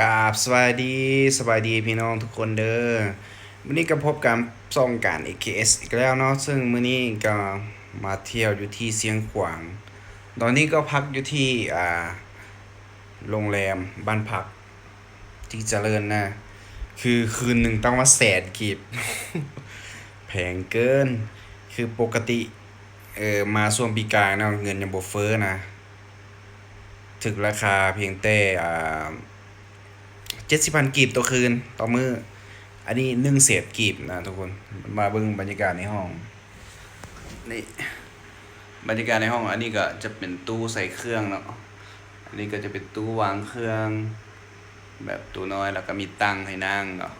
กาบสวัสดีสวัสดีพี่น้องทุกคนเด้อวันนี้ก็พบกับซ่องการ AKS อีกแล้วเนาะซึ่งมื้อนี้ก็มาเที่ยวอยู่ที่เสียงขวาง ตอนนี้ก็พักอยู่ที่อ่าโรงแรมบ้านพัก ที่เจริญนะ คือคืนหนึ่งต้องว่าแสนกีบแพงเกิน คือปกติเออมาช่วงปีกลายเนาะเงินยังบ่เฟ้อนะ ถึงราคาเพียงแต่อ่า เจ็ดสิบพันกีบต่อคืนต่อมืออันนี้หนึ่งเศษกีบนะทุกคนมาเบิ่งบรรยากาศในห้องนี่บรรยากาศในห้อง อันนี้ก็จะเป็นตู้ใส่เครื่องเนาะอันนี้ก็จะเป็นตู้วางเครื่อง แบบตู้น้อยแล้วก็มีตังให้นั่งเนาะ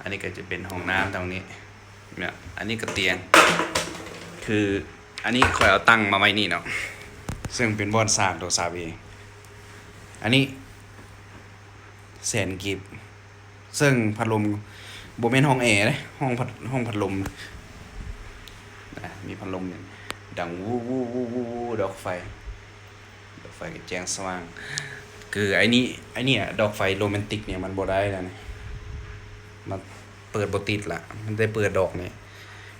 อันนี้ก็จะเป็นห้องน้ำตรงนี้เนี่ยอันนี้ก็เตียง คืออันนี้คอยเอาตั้งมาไว้นี่เนาะซึ่งเป็นบอนสร้างตัวซาเองอันนี้ แสนกิบซึ่งพัดลมโบเมนห้องแอร์เลยห้องพัดห้องพัดลมนะมีพัดลมเนี่ยดังวู้วู้วู้วู้วู้ดอกไฟ ดอกไฟแจ้งสว่าง คือไอ้นี่ไอ้นี่ดอกไฟโรแมนติกเนี่ยมันบ่ได้แล้วนี่ยมันเปิดบ่ติดละมันได้เปิดดอกเนี่ย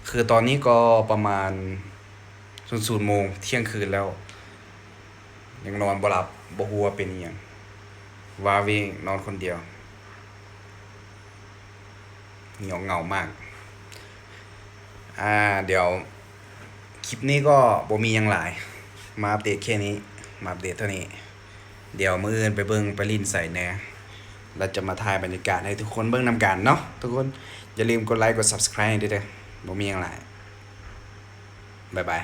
คือตอนนี้ก็ประมาณศูนย์ศูนย์โมงเที่ยงคืนแล้ว ยังนอนบ่หลับบ่ฮู้ว่าเป็นอีหยัง วาเวงนอนคนเดียวเหงาเงามาก อ่า เดี๋ยว คลิปนี้ก็บ่มียังหลาย มาอัปเดตแค่นี้ มาอัปเดตเท่านี้ เดี๋ยวมืออื่นไปเบิ่งไปลินใส่แหน่แล้วจะมาถ่ายบรรยากาศให้ทุกคนเบิ่งนำกันเนาะทุกคน อย่าลืมกดไลค์กด Subscribe ด้วยเด้อบ่มียังหลาย บ๊ายบาย